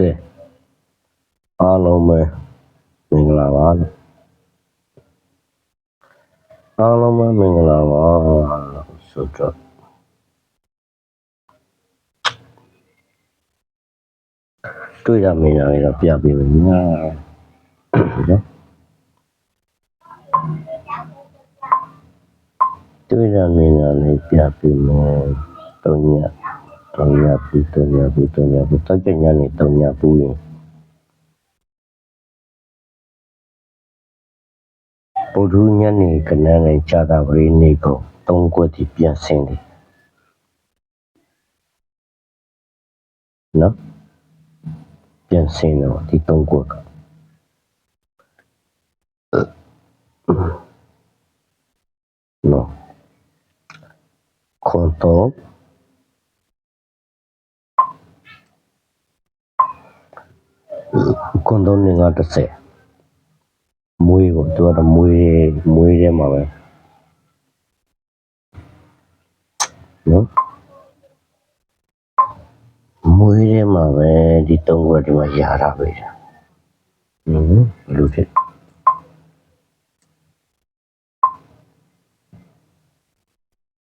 ကဲအားလုံးပဲမင်္ဂလာပါလို့အားလုံးပဲမင်္ဂလာပါဆိုတော့တွေ့ရမင်းရတော့ပြပေးမယ်ညာနော်တွေ့ရမင်းရလေးပြပေးမယ်တုံးည တုံးညပူတုံးညပူတုံးညပူတောက်ကြညနေတုံးညပူရင်ဗုဒ္ဓညနေကနန်းနဲ့ကြာတာပရိနေကိုသုံးခွက်တီပြန်ဆင်းတယ်နော် ပြန်ဆင်းတော့ဒီသုံးခွက်ကနော်ခွန်တော့ခွန်တော့နေငါတစ်ဆက်မွေးပေါ့သူကတော့မွေးတယ်မွေးတယ်မှာပဲနော်မွေးတယ်မှာပဲဒီသုံးခွက်ဒီမှာရာတာပဲကြာဟင်းဘယ်လိုဖြစ်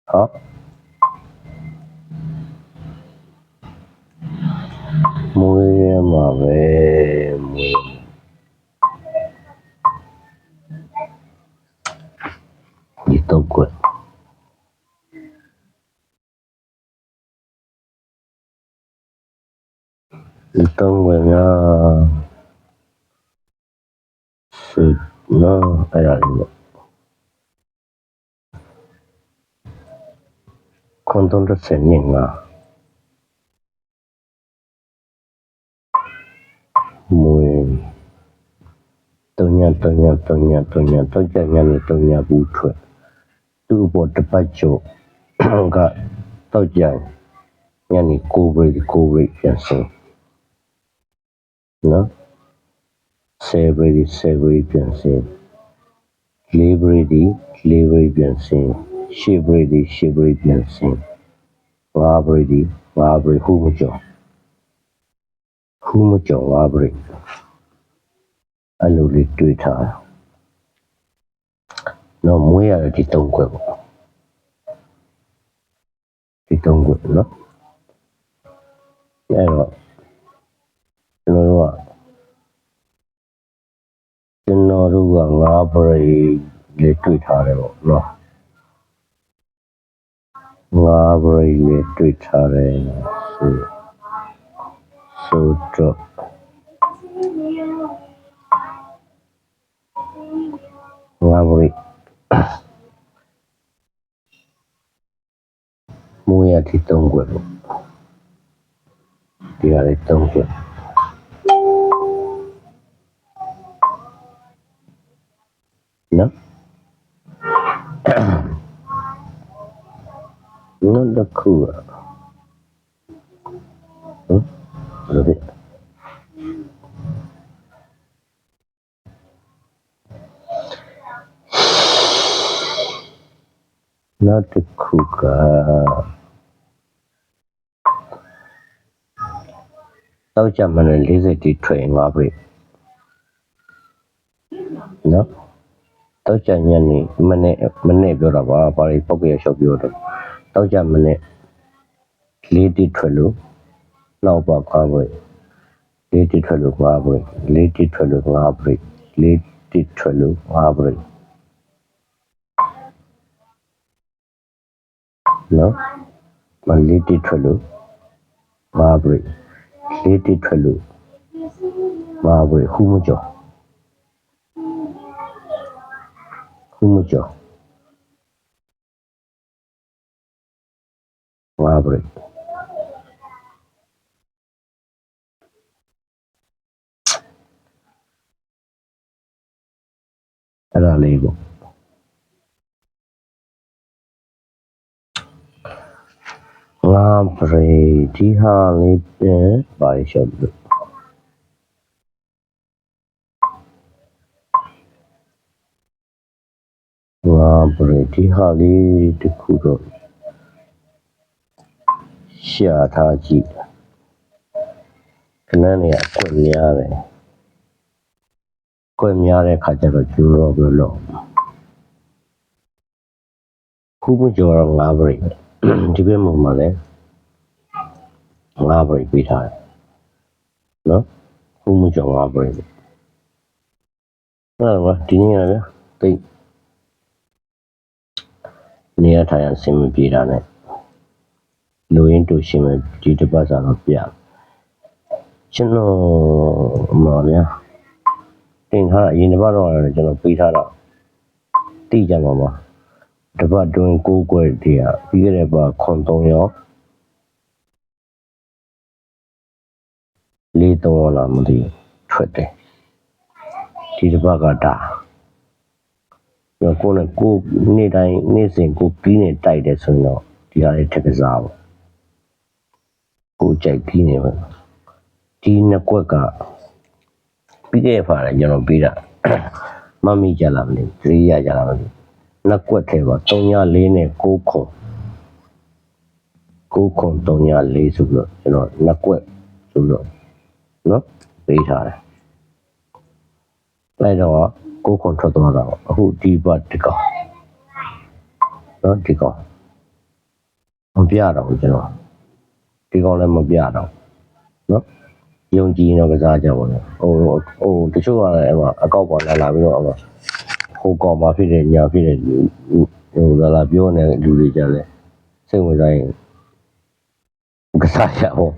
ဟောမွေးတယ်မှာပဲ ဒီတော့ဝယ်များဆွနော်အဲ့ဒါလေးပေါ့ခွန်တုံးတစ်စနေငါမွေတုံညာတုံညာတုံညာတုံညာတော့ကြညာနေတုံညာဘူးထွက်သူ့အပေါ်တစ်ပတ်ကျော်ကတော့ကြညနေကိုဘရိကိုဘရိပြန်စင် နော်ဆယ်ဘရိဆယ်ဘရိပြန်စင်လေးဘရိဒီလေးဘရိပြန်စင်ရှစ်ဘရိဒီရှစ်ဘရိပြန်စင်ငါးဘရိဒီငါးဘရိဟူမကျော်ဟူမကျော်ငါးဘရိအဲ့လိုလေးတွေးထားတာနော်မွေးရတဲ့ဒီသုံးခွက်ပေါ့ဒီတုံးကိုနော်အဲ့တော့ ကျွန်တော်တို့ကကျွန်တော်တို့ကငါးပရိလေးတွေ့ထားတယ်ပေါ့နော်ငါးပရိလေးတွေ့ထားတယ်ဆိုဆိုတော့ငါးပရိမူရတိတုံးကိုပေါ့ဒီရတဲ့တုံးကိုနော်နော်တခု อ่ะဟမ်ဘယ်လိုလဲနောက် တစ်ခုကတောက်ကြမနဲ့40တိထွေငါပြီနော်တောက်ကြညနေမနေ့မနေ့ပြောတာပါပါရီပောက်ရရှော့ပြောတော့တောက်ကြမနေ့လေးတိထွေလို့နောက်ပါခွာပြီလေးတိထွေလို့ငါပြီလေးတိထွေလို့ငါပြီလေးတိထွေလို့ငါပြီနော်မလေးတိထွေလို့ငါပြီ လေးတိထွေလို့ငါပြီဟူမကျော်ခုမကျော်ဝါဘရိအဲ့ဒါလေးပေါ့ ငါဘရိဒီဟာလေးပြန်ပါရရှော့လို့ငါဘရိဒီဟာလေးတစ်ခုတော့ရှာထားကြည့်ခနန်းနေအကွက်များတယ်ကွက်များတဲ့ခါကျတော့ကျူတော့ဘယ်လိုလုပ်ခုမကျော်တော့၅ဘရိတ် ဒီဘက်မှာမှလည်း၅ဘရိတ်ပေးထားတယ်နော်ခုမကျော်၅ဘရိတ်အဲ့တော့ဒီနေ့ကဗျာတိတ်နေရထိုင်ရအဆင်မပြေတာနဲ့လူရင်းတူရှင်မဲ့ဒီတစ်ပတ်စာတော့ပြကျွန်တော်အမဗျာတင်ထားတာအရင်တစ်ပတ်တော့လည်းကျွန်တော်ပေးထားတာတိကြမှာပါ တစ်ပတ်တွင်ကိုးကွယ်တည်းကပြီးခဲ့တဲ့ပတ်ခွန်3ရောလေး3ရောလာမသိဘူးထွက်တယ်ဒီတစ်ပတ်ကဒါကျွန်တော်ကိုယ်နဲ့ကိုယ်နေ့တိုင်းနေ့စဉ်ကိုယ်ပြီးနေတိုက်တယ်ဆိုရင်တော့ဒီဟာလေးထက်ကစားပေါ့ကိုယ်ကြိုက်ပြီးနေပဲဒီနှစ်ကွက်ကပြီးခဲ့ပါလေကျွန်တော်ပြီးတာမမိကြလားမသိဘူးသတိရကြလားမသိဘူး နှစ်ကွက်ထဲပါ304နဲ့6ခွန်6ခွန်304ဆိုပြီးတော့ကျွန်တော်နှစ်ကွက်ဆိုပြီးတော့နော်ပေးထားတယ်လိုက်တော့ကိုခွန်ထွက်သွားတာပေါ့အခုဒီဘတ်ဒီကောင်နော်ဒီကောင်မပြတော့ဘူးကျွန်တော်ဒီကောင်လည်းမပြတော့နော်ယုံကြည်ရင်တော့ကစားကြပါမယ်ဟိုဟိုတချို့ကလည်းအဲ့မှာအကောက်ပေါ်လာလာပြီးတော့အဲ့မှာ ဟိုကောင်မှာဖြစ်တဲ့ညာဖြစ်တဲ့ဟိုလာလာပြောနေလူတွေကြလဲစိတ်ဝင်စားရင်ကစားရအောင်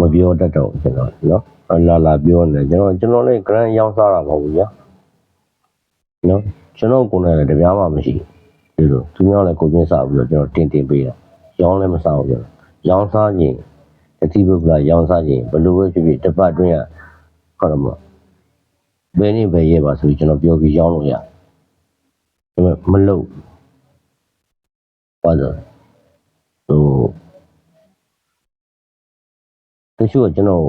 မပြောတတ်တော့ဘူးကျွန်တော်နော်လာလာပြောနေကျွန်တော်ကျွန်တော်လည်း grand ရောင်းစားတာမဟုတ်ဘူးညာနော်ကျွန်တော်ကိုယ်နဲ့လည်းတပြားမှမရှိဘူးဒီလိုသူများလည်းကိုချင်းစားပြီးတော့ကျွန်တော်တင်တင်ပေးတာရောင်းလည်းမစားဘူးကျွန်တော်ရောင်းစားရင်တတိပုဂ္ဂလရောင်းစားရင်ဘယ်လိုပဲဖြစ်ဖြစ်တစ်ပတ်အတွင်းကဟုတ်တယ်မဟုတ်ဘယ်နေ့ပဲရဲပါဆိုပြီးကျွန်တော်ပြောပြီးရောင်းလို့ရ ဒါပေမဲ့မလုပ်ဘာလို့ဟိုတချို့ကကျွန်တော်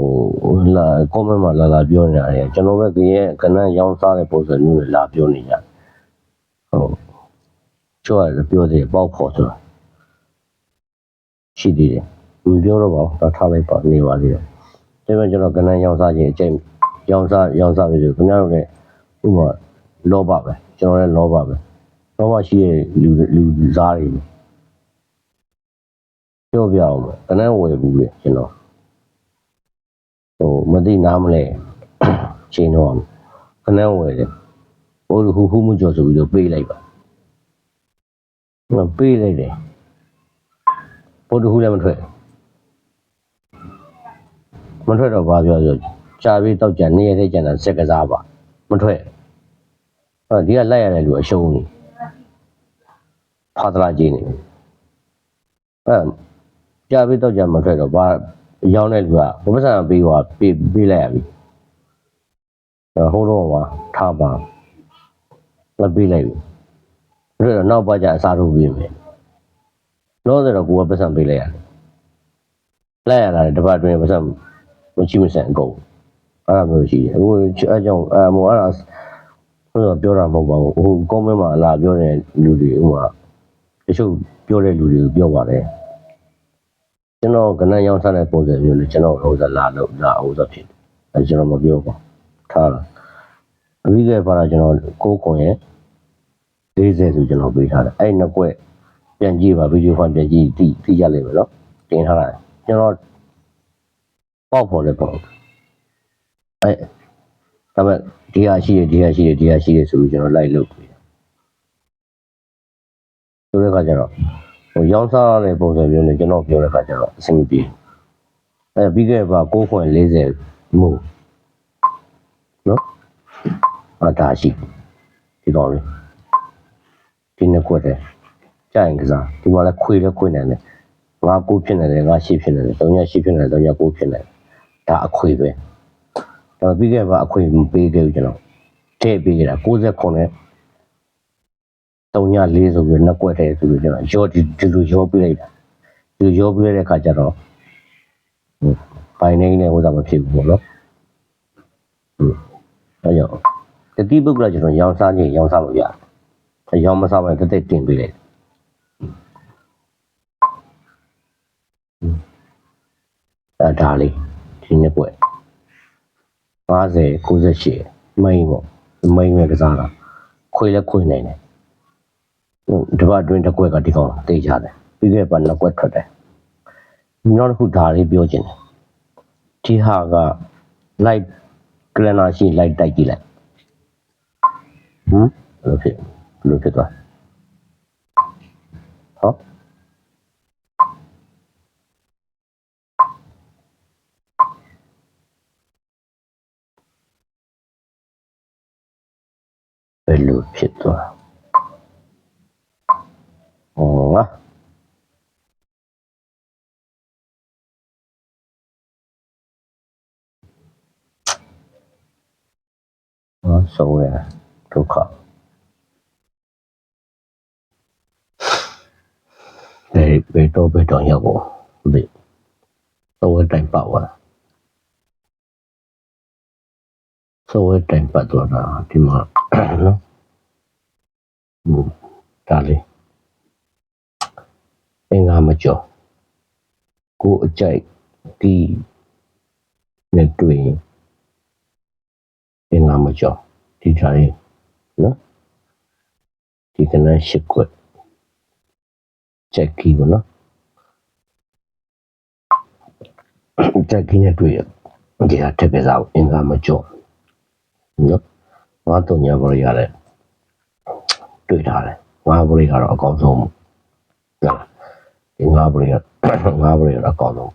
ဟိုလာ comment မှာလာလာပြောနေရတယ်ကျွန်တော်ပဲကရဲ့ကနန်းရောင်းစားတဲ့ပုံစံမျိုးတွေလာပြောနေကြဟုတ်ချို့ကပြောသေးတယ်ပေါက်ဖို့ဆိုတာရှိသေးတယ်မပြောတော့ပါဘူးတော့ထားလိုက်ပါနေပါသေးတယ်ဒါပေမဲ့ကျွန်တော်ကနန်းရောင်းစားခြင်းအကျင့်ရောင်းစားရောင်းစားပြီဆိုခင်ဗျားတို့လည်းဥပမာလောဘပဲကျွန်တော်လည်းလောဘပဲ လောဘရှိတဲ့လူလူစားတွေပြောပြအောင်ကနန်းဝယ်ဘူးလေကျွန်တော်ဟိုမသိနားမလဲချိန်တော့ခဏဝယ်တယ်ဟိုဟူဟူမကြော်ဆိုပြီးတော့ပေးလိုက်ပါဟိုပေးလိုက်တယ်ဘုဒ္ဓဟူလည်းမထွက်မထွက်တော့ဘာပြောဆိုကြာပြီးတောက်ကြနေရတဲ့ကြံတာစက်ကစားပါမထွက်အဲဒီကလိုက်ရတဲ့လူအရှုံးနေ ဖာတလာကြီးနေအဲကြာပြီးတောက်ကြမထွက်တော့ဘာရောင်းတဲ့လူကဘုပ္ပဆံပေးသွားပေးပေးလိုက်ရပြီအဲဟိုတော့ကထားပါမပေးလိုက်ဘူးအဲ့တော့နောက်ပါကြအစားထိုးပေးမယ်လို့ဆိုတော့ကိုကပတ်စံပေးလိုက်ရတယ်လိုက်ရတာတပတ်အတွင်းပတ်စံမရှိမဆန်အကုန်အဲ့လိုမျိုးရှိတယ်အခုအဲကြောင့်အဲမို့အဲ့ဒါဆိုတော့ပြောတာမဟုတ်ပါဘူးဟိုကောမန့်မှာလာပြောတဲ့လူတွေဟိုမှာ တချို့ပြောတဲ့လူတွေကိုပြောပါတယ်ကျွန်တော်ကနန်းရောင်းစားတဲ့ပုံစံမျိုးနဲ့ကျွန်တော်ဟိုစားလာလို့လာဟိုစားဖြစ်တယ်အဲကျွန်တော်မပြောပါထားတာအပြီးခဲ့ပါတော့ကျွန်တော်ကိုးခွန်ရဲ့40ဆိုကျွန်တော်ပေးထားတယ်အဲ့နှစ်ကွက်ပြန်ကြည့်ပါဗီဒီယိုဖိုင်ပြန်ကြည့်တိတိရလိမ့်မယ်နော်တင်ထားတာကျွန်တော်ပေါက်ဖို့လည်းပေါ့အဲ့ဒါပေမဲ့ဒီဟာရှိတယ်ဒီဟာရှိတယ်ဒီဟာရှိတယ်ဆိုပြီးကျွန်တော်လိုက်လုပ်ပြီး ဆိုတဲ့အခါကျတော့ဟိုရောင်းစားရတဲ့ပုံစံမျိုးနဲ့ကျွန်တော်ပြောတဲ့အခါကျတော့အဆင်မပြေအဲပြီးခဲ့ပါ6ခွင့်40မို့နော်အတားရှိဒီတော့လေဒီနှစ်ခွက်တယ်ကြာရင်ကစားဒီမှာလည်းခွေလည်းခွေနိုင်တယ်ငါကိုဖြစ်နေတယ်ငါရှိဖြစ်နေတယ်၃ညရှိဖြစ်နေတယ်၃ညကိုဖြစ်နေတယ်ဒါအခွေပဲဒါပြီးခဲ့ပါအခွေမပေးခဲ့ဘူးကျွန်တော်ထည့်ပေးကြတာ69နဲ့ 3ည4ဆိုပြီးနှစ်ကွက်ထဲဆိုပြီးကျွန်တော်ရောဒီဒီလိုရောပေးလိုက်တာဒီလိုရောပေးတဲ့အခါကျတော့ဟိုပိုင်းနေနေဟိုသာမဖြစ်ဘူးပေါ့နော်ဟုတ်အဲကြောင့်တတိပုဂ္ဂလကျွန်တော်ရောင်းစားခြင်းရောင်းစားလို့ရတယ်ရောင်းမစားဘဲတက်တက်တင်ပေးလိုက်အဲဒါလေးဒီနှစ်ကွက်50 98မိန်ပေါ့မိန်ပဲကစားတာခွေလည်းခွေနိုင်တယ် ဟိုတပတ်အတွင်းတစ်ကွက်ကဒီကောင်တေးကြတယ်ပြီးခဲ့ပါနှစ်ကွက်ထွက်တယ်နောက်တစ်ခုဒါလေးပြောချင်တယ်ဒီဟာက light ကလနာရှိ light တိုက်ကြည့်လိုက်ဟမ်ဘယ်လိုဖြစ်ဘယ်လိုဖြစ်သွားဟောဘယ်လိုဖြစ်သွား ဟောငါဟောဆိုရဒုက္ခဘယ်ဘယ်တော့ဘယ်တော့ရောက်ဖို့ဒီတော့တိုင်ပေါ့ဝါဆိုရတိုင်ပတ်သွားတာဒီမှာနော်อืมဒါလေးအ င်္ဂါမကျော်ကိုအကြိုက်ဒီနဲ့တွေ့ရင်အင်္ဂါမကျော်ဒီကြရေးနော်ဒီကနေ့ရှိခွက်ချက်ကီးပေါ့နော်ချက်ကီးနဲ့တွေ့ရဒီဟာတက်ကြစားအင်္ဂါမကျော်နော်ငါတော့ညာပေါ်ရတယ်တွေ့ထားတယ်ငါးဘရိကတော့အကောင်းဆုံးဟုတ်လား ဒီငါးပရိတ်ငါးပရိတ်အကောင်လုံး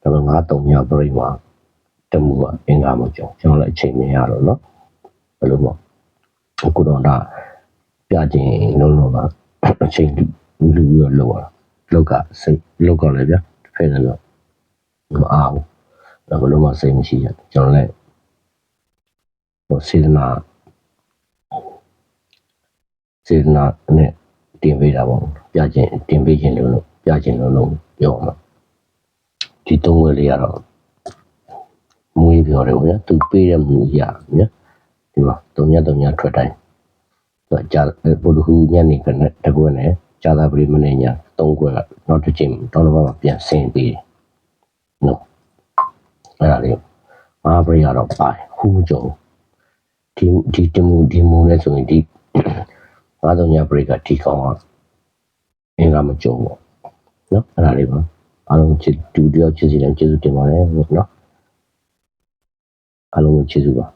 ဒါပေမဲ့ငါးတုံညပရိတ်မှာတမှုကအင်္ဂါမကြောင်ကျွန်တော်လည်းအချိန်မရတော့နော်ဘယ်လိုပေါ့ကိုတော်တာပြခြင်းလုံးလုံးကအချိန်လူပြီးတော့လောက်ရတာလောက်ကစိတ်လောက်ကောင်းလေဗျတစ်ဖက်ကတော့မအားဘူးဒါဘယ်လိုမှစိတ်မရှိရကျွန်တော်လည်းဟိုစေတနာစေတနာနဲ့တင်ပေးတာပေါ့ပြခြင်းတင်ပေးခြင်းလို့ ပြခြင်းလို့လို့ပြောမှာဒီသုံးဝဲလေးကတော့မွေးပြောတယ်ဗျာသူပေးတဲ့မူရဗျာဒီမှာတုံညတုံညထွက်တိုင်းသူကကြာပုဒ်ဟူညနေကနဲ့တကွနဲ့ကြာသာပရိမနေညာသုံးကွက်ကနောက်တစ်ချိန်တောင်းတော့မှပြန်ဆင်းပေးတယ်နော်အဲ့ဒါလေးမဟာပရိကတော့ပါတယ်ဟူးမကြုံဒီဒီတမှုဒီမူလဲဆိုရင်ဒီငါးသုံးညဘရိတ်ကဒီကောင်ကအင်္ဂါမကြုံဘူး နော်အဲ့ဒါလေးပါအားလုံးချစ်တူတယောက်ချစ်စီတိုင်းကျေးဇူးတင်ပါတယ်နော်အားလုံးချစ်စုပါ